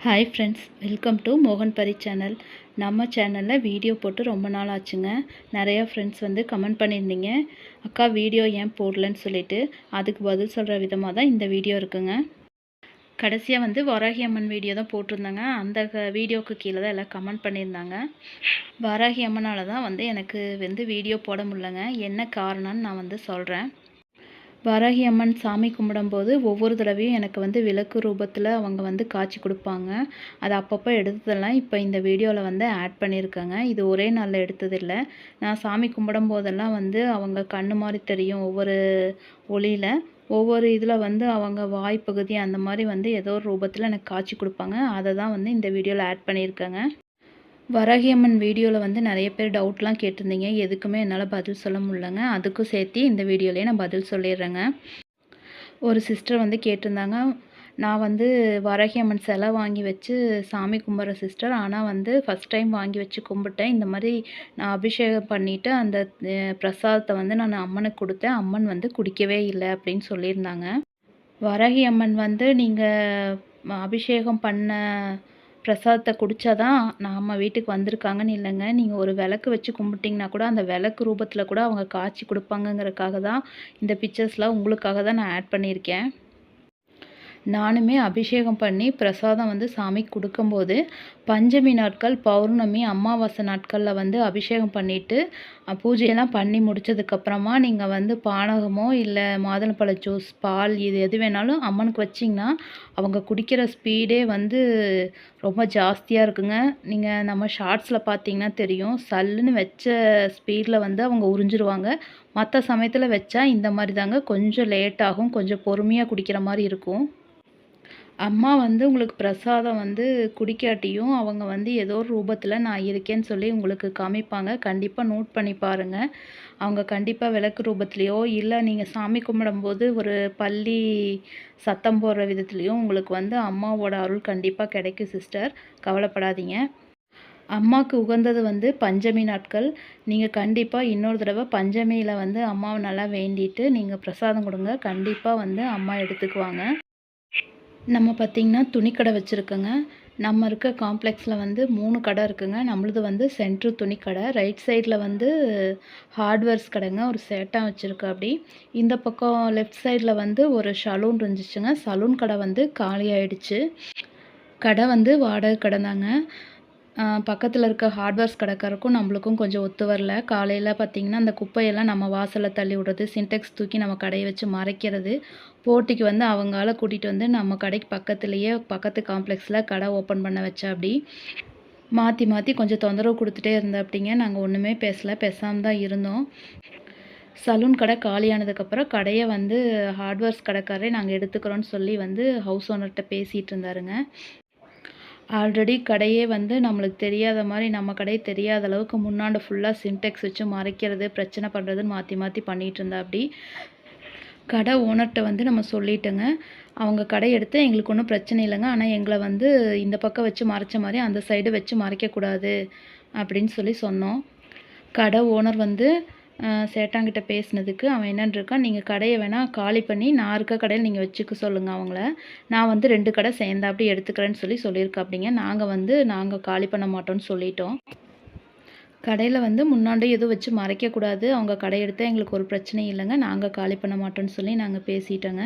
Hi friends welcome to மோகன் பரி channel நம்ம சேனலில் வீடியோ போட்டு ரொம்ப நாள் ஆச்சுங்க. நிறையா ஃப்ரெண்ட்ஸ் வந்து கமெண்ட் பண்ணியிருந்தீங்க. அக்கா வீடியோ ஏன் போடலன்னு சொல்லிட்டு அதுக்கு பதில் சொல்கிற விதமாக தான் இந்த வீடியோ இருக்குங்க. கடைசியாக வந்து வராகி அம்மன் வீடியோ தான் போட்டிருந்தாங்க. அந்த க- வீடியோவுக்கு கீழே தான் எல்லாம் கமெண்ட் பண்ணியிருந்தாங்க. வராகி அம்மனால் தான் வந்து எனக்கு வந்து வீடியோ போட முடியலங்க. என்ன காரணம்னு நான் வந்து சொல்கிறேன் வராகி அம்மன் சாமி கும்பிடும்போது ஒவ்வொரு தடவையும் எனக்கு வந்து விளக்கு ரூபத்தில் அவங்க வந்து காட்சி கொடுப்பாங்க. அது அப்பப்போ எடுத்ததெல்லாம் இப்போ இந்த வீடியோவில் வந்து ஆட் பண்ணியிருக்காங்க. இது ஒரே நாளில் எடுத்ததில்லை. நான் சாமி கும்பிடும் போதெல்லாம் வந்து அவங்க கண்ணு மாதிரி தெரியும் ஒவ்வொரு ஒளியில். ஒவ்வொரு இதில் வந்து அவங்க வாய் பகுதி அந்த மாதிரி வந்து ஏதோ ஒரு ரூபத்தில் எனக்கு காட்சி கொடுப்பாங்க. அதை தான் வந்து இந்த வீடியோவில் ஆட் பண்ணியிருக்கேங்க. வராகியம்மன் வீடியோவில் வந்து நிறைய பேர் டவுட்லாம் கேட்டிருந்தீங்க. எதுக்குமே என்னால் பதில் சொல்ல முடியலங்க. அதுக்கும் சேர்த்து இந்த வீடியோலேயே நான் பதில் சொல்லிடுறேங்க. ஒரு சிஸ்டர் வந்து கேட்டிருந்தாங்க. நான் வந்து வரகியம்மன் சிலை வாங்கி வச்சு சாமி கும்பிட்ற சிஸ்டர் ஆனால் வந்து ஃபஸ்ட் டைம் வாங்கி வச்சு கும்பிட்டேன். இந்த மாதிரி நான் அபிஷேகம் பண்ணிவிட்டு அந்த பிரசாதத்தை வந்து நான் அம்மனுக்கு கொடுத்தேன். அம்மன் வந்து குடிக்கவே இல்லை அப்படின்னு சொல்லியிருந்தாங்க. வரகி அம்மன் வந்து நீங்கள் அபிஷேகம் பண்ண பிரசாதத்தை குடித்தாதான் நம்ம வீட்டுக்கு வந்திருக்காங்கன்னு இல்லைங்க. நீங்கள் ஒரு விளக்கு வச்சு கும்பிட்டிங்கன்னா கூட அந்த விளக்கு ரூபத்தில் கூட அவங்க காய்ச்சி கொடுப்பாங்கங்கிறதுக்காக தான் இந்த பிக்சர்ஸ்லாம் உங்களுக்காக தான் நான் ஆட் பண்ணியிருக்கேன். நானுமே அபிஷேகம் பண்ணி பிரசாதம் வந்து சாமிக்கு கொடுக்கும்போது பஞ்சமி நாட்கள் பௌர்ணமி அமாவாசை நாட்களில் வந்து அபிஷேகம் பண்ணிவிட்டு பூஜையெல்லாம் பண்ணி முடிச்சதுக்கப்புறமா நீங்கள் வந்து பானகமோ இல்லை மாதுளம்பழ ஜூஸ் பால் இது எது வேணாலும் அம்மனுக்கு வச்சிங்கன்னா அவங்க குடிக்கிற ஸ்பீடே வந்து ரொம்ப ஜாஸ்தியாக இருக்குங்க. நீங்கள் நம்ம ஷார்ட்ஸில் பார்த்தீங்கன்னா தெரியும் சல்லுன்னு வச்ச ஸ்பீடில் வந்து அவங்க உறிஞ்சிருவாங்க. மற்ற சமயத்தில் வச்சா இந்த மாதிரி தாங்க கொஞ்சம் லேட் ஆகும் கொஞ்சம் பொறுமையாக குடிக்கிற மாதிரி இருக்கும். அம்மா வந்து உங்களுக்கு பிரசாதம் வந்து குடிக்காட்டியும் அவங்க வந்து ஏதோ ஒரு ரூபத்தில் நான் இருக்கேன்னு சொல்லி உங்களுக்கு காமிப்பாங்க. கண்டிப்பாக நோட் பண்ணி பாருங்கள் அவங்க கண்டிப்பாக விளக்கு ரூபத்துலேயோ இல்லை நீங்கள் சாமி கும்பிடும்போது ஒரு பள்ளி சத்தம் போடுற விதத்துலேயோ உங்களுக்கு வந்து அம்மாவோட அருள் கண்டிப்பாக கிடைக்கும் சிஸ்டர் கவலைப்படாதீங்க. அம்மாவுக்கு உகந்தது வந்து பஞ்சமி நாட்கள். நீங்கள் கண்டிப்பாக இன்னொரு தடவை பஞ்சமியில் வந்து அம்மாவை நல்லா வேண்டிட்டு நீங்கள் பிரசாதம் கொடுங்க. கண்டிப்பாக வந்து அம்மா எடுத்துக்குவாங்க. நம்ம பார்த்திங்கன்னா துணிக்கடை வச்சுருக்கோங்க. நம்ம இருக்க காம்ப்ளெக்ஸில் வந்து மூணு கடை இருக்குங்க. நம்மளது வந்து சென்ட்ரு துணிக்கடை. ரைட் சைடில் வந்து ஹார்ட்வேர்ஸ் கடைங்க. ஒரு சேட்டாக வச்சுருக்கோம் அப்படி. இந்த பக்கம் லெஃப்ட் சைடில் வந்து ஒரு சலூன் இருந்துச்சுங்க. சலூன் கடை வந்து காலி ஆயிடுச்சு கடை வந்து வாடகை கடை தாங்க. பக்கத்தில் இருக்க ஹார்ட்வேர்ஸ் கடைக்காரருக்கும் நம்மளுக்கும் கொஞ்சம் ஒத்து வரல. காலையில் பார்த்திங்கன்னா அந்த குப்பையெல்லாம் நம்ம வாசலில் தள்ளி விடுறது சின்டெக்ஸ் தூக்கி நம்ம கடையை வச்சு மறைக்கிறது போட்டிக்கு வந்து அவங்களால கூட்டிகிட்டு வந்து நம்ம கடைக்கு பக்கத்துலேயே பக்கத்து காம்ப்ளெக்ஸில் கடை ஓப்பன் பண்ண வச்சா அப்படி மாற்றி மாற்றி கொஞ்சம் தொந்தரவு கொடுத்துட்டே இருந்த அப்படிங்க. நாங்கள் ஒன்றுமே பேசலை பேசாமல் தான் இருந்தோம். சலூன் கடை காலியானதுக்கப்புறம் கடையை வந்து ஹார்ட்வேர்ஸ் கடைக்காரரே நாங்கள் எடுத்துக்கிறோன்னு சொல்லி வந்து ஹவுஸ் ஓனர்கிட்ட பேசிகிட்டு இருந்தாருங்க. ஆல்ரெடி கடையே வந்து நம்மளுக்கு தெரியாத மாதிரி நம்ம கடையே தெரியாத அளவுக்கு முன்னாண்டு ஃபுல்லாக சின்டெக்ஸ் வச்சு மறைக்கிறது பிரச்சனை பண்ணுறதுன்னு மாற்றி மாற்றி பண்ணிகிட்டு இருந்தா அப்படி. கடை ஓனர்கிட்ட வந்து நம்ம சொல்லிட்டோங்க. அவங்க கடை எடுத்து எங்களுக்கு ஒன்றும் பிரச்சனை இல்லைங்க. ஆனால் எங்களை வந்து இந்த பக்கம் வச்சு மறைச்ச மாதிரி அந்த சைடு வச்சு மறைக்கக்கூடாது அப்படின்னு சொல்லி சொன்னோம். கடை ஓனர் வந்து சேட்டாங்கிட்ட பேசினதுக்கு அவன் என்னன்றிருக்கான் நீங்கள் கடையை வேணால் காலி பண்ணி நான் இருக்க கடையில் நீங்கள் வச்சுக்க சொல்லுங்கள் அவங்கள. நான் வந்து ரெண்டு கடை சேர்ந்தா அப்படி எடுத்துக்கிறேன்னு சொல்லி சொல்லியிருக்காப்பிடிங்க நாங்கள் வந்து நாங்கள் காலி பண்ண மாட்டோம்னு சொல்லிட்டோம். கடையில் வந்து முன்னாடி எதுவும் வச்சு மறைக்கக்கூடாது. அவங்க கடை எடுத்தால் எங்களுக்கு ஒரு பிரச்சனையும் இல்லைங்க. நாங்கள் காலி பண்ண மாட்டோம்னு சொல்லி நாங்கள் பேசிட்டோங்க.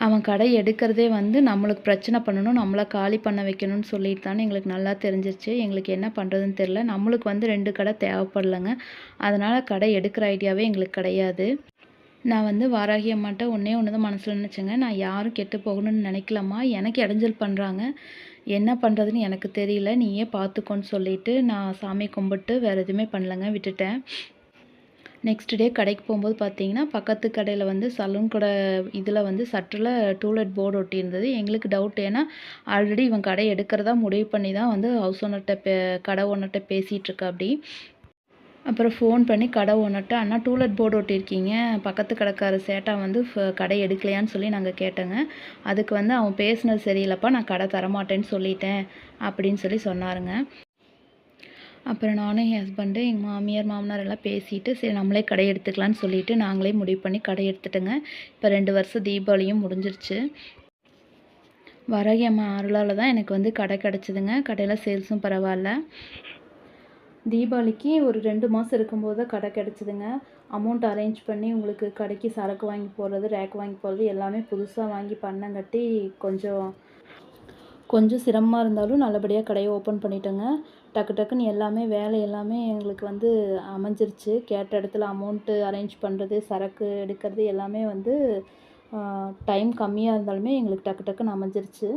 அவன் கடை எடுக்கிறதே வந்து நம்மளுக்கு பிரச்சனை பண்ணணும் நம்மளை காலி பண்ண வைக்கணும்னு சொல்லிட்டு தானே எங்களுக்கு நல்லா தெரிஞ்சிருச்சு. எங்களுக்கு என்ன பண்ணுறதுன்னு தெரில நம்மளுக்கு வந்து ரெண்டு கடை தேவைப்படலைங்க. அதனால் கடை எடுக்கிற ஐடியாவே எங்களுக்கு கிடையாது. நான் வந்து வாராகி அம்மாட்ட ஒன்றே ஒன்று தான் மனசில் நினச்சேங்க. நான் யாரும் கெட்டு போகணும்னு நினைக்கலாமா எனக்கு இடைஞ்சல் பண்ணுறாங்க என்ன பண்ணுறதுன்னு எனக்கு தெரியல. நீயே பார்த்துக்கோன்னு சொல்லிவிட்டு நான் சாமி கும்பிட்டு வேறு எதுவுமே பண்ணலங்க. விட்டுட்டேன். நெக்ஸ்ட் டே கடைக்கு போகும்போது பார்த்தீங்கன்னா பக்கத்து கடையில் வந்து சலூன் கடை இதில் வந்து சட்டில் டூலெட் போர்டு ஒட்டியிருந்தது. எங்களுக்கு டவுட் ஏன்னா ஆல்ரெடி இவன் கடை எடுக்கிறதா முடிவு பண்ணி தான் வந்து ஹவுஸ் ஓனர்கிட்ட பே கடை ஓனர்கிட்ட பேசிகிட்ருக்கா அப்படி. அப்புறம் ஃபோன் பண்ணி கடை ஓனர்கிட்ட அண்ணா டூலெட் போர்டு ஒட்டியிருக்கீங்க. பக்கத்து கடைக்கார சேட்டா வந்து ஃப- கடை எடுக்கலையான்னு சொல்லி நாங்கள் கேட்டோங்க. அதுக்கு வந்து அவன் பேசுனது சரியில்லைப்பா நான் கடை தரமாட்டேன்னு சொல்லிட்டேன். அப்படின்னு சொல்லி சொன்னாருங்க. அப்புறம் நானும் என் ஹஸ்பண்டு எங்கள் மாமியார் மாமனார் எல்லாம் பேசிட்டு சரி நம்மளே கடை எடுத்துக்கலான்னு சொல்லிவிட்டு நாங்களே முடிவு பண்ணி கடை எடுத்துட்டோங்க. இப்போ ரெண்டு வருஷம் தீபாவளியும் முடிஞ்சிருச்சு. வராகி அம்மா அருளால் தான் எனக்கு வந்து கடை கிடச்சிதுங்க. கடையில் சேல்ஸும் பரவாயில்ல. தீபாவளிக்கு ஒரு ரெண்டு மாதம் இருக்கும்போது தான் கடை கிடச்சிதுங்க. அமௌண்ட் அரேஞ்ச் பண்ணி உங்களுக்கு கடைக்கு சரக்கு வாங்கி போடுறது ரேக் வாங்கி போடுறது எல்லாமே புதுசாக வாங்கி பண்ணங்காட்டி கொஞ்சம் கொஞ்சம் சிரமமாக இருந்தாலும் நல்லபடியாக கடையை ஓப்பன் பண்ணிட்டேங்க. டக்கு டக்குன்னு எல்லாமே வேலை எல்லாமே எங்களுக்கு வந்து அமைஞ்சிருச்சு. கேட்ட இடத்துல அமௌண்ட்டு அரேஞ்ச் பண்ணுறது சரக்கு எடுக்கிறது எல்லாமே வந்து டைம் கம்மியாக இருந்தாலுமே எங்களுக்கு டக்கு டக்குன்னு அமைஞ்சிருச்சு.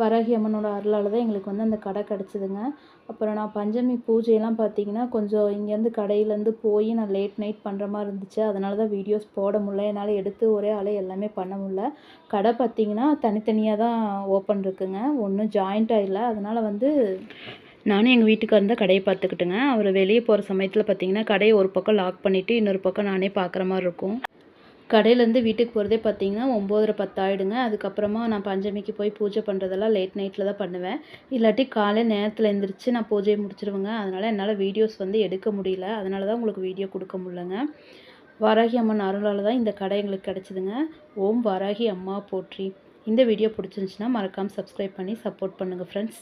வராகி அம்மனோட அருளால் தான் எங்களுக்கு வந்து அந்த கடை கிடச்சிதுங்க. அப்புறம் நான் பஞ்சமி பூஜையெல்லாம் பார்த்தீங்கன்னா கொஞ்சம் இங்கேருந்து கடையிலேருந்து போய் நான் லேட் நைட் பண்ணுற மாதிரி இருந்துச்சு. அதனால தான் வீடியோஸ் போட முடில என்னால் எடுத்து ஒரே ஆளே எல்லாமே பண்ண முடில கடை பார்த்தீங்கன்னா தனித்தனியாக தான் ஓப்பன் இருக்குங்க. ஒன்றும் ஜாயிண்ட் இல்லை. அதனால் வந்து நானும் எங்கள் வீட்டுக்காரர் தான் கடையை பார்த்துக்கிட்டுங்க. அவர் வெளியே போகிற சமயத்தில் பார்த்தீங்கன்னா கடையை ஒரு பக்கம் லாக் பண்ணிவிட்டு இன்னொரு பக்கம் நானே பார்க்குற மாதிரி இருக்கும். கடையிலேருந்து வீட்டுக்கு போகிறதே பார்த்தீங்கன்னா ஒம்போதரை பத்தாயிடுங்க அதுக்கப்புறமா நான் பஞ்சமிக்கு போய் பூஜை பண்ணுறதெல்லாம் லேட் நைட்டில் தான் பண்ணுவேன். இல்லாட்டி காலை நேரத்தில் எழுந்திரிச்சு நான் பூஜையை முடிச்சிருவேங்க. அதனால் என்னால் வீடியோஸ் வந்து எடுக்க முடியல. அதனால தான் உங்களுக்கு வீடியோ கொடுக்க முடியலங்க. வாராகி அம்மன் அருளால் தான் இந்த கடை எங்களுக்கு கிடச்சிதுங்க. ஓம் வாராகி அம்மா போற்றி. இந்த வீடியோ பிடிச்சிருந்துச்சின்னா மறக்காமல் சப்ஸ்கிரைப் பண்ணி சப்போர்ட் பண்ணுங்கள் ஃப்ரெண்ட்ஸ்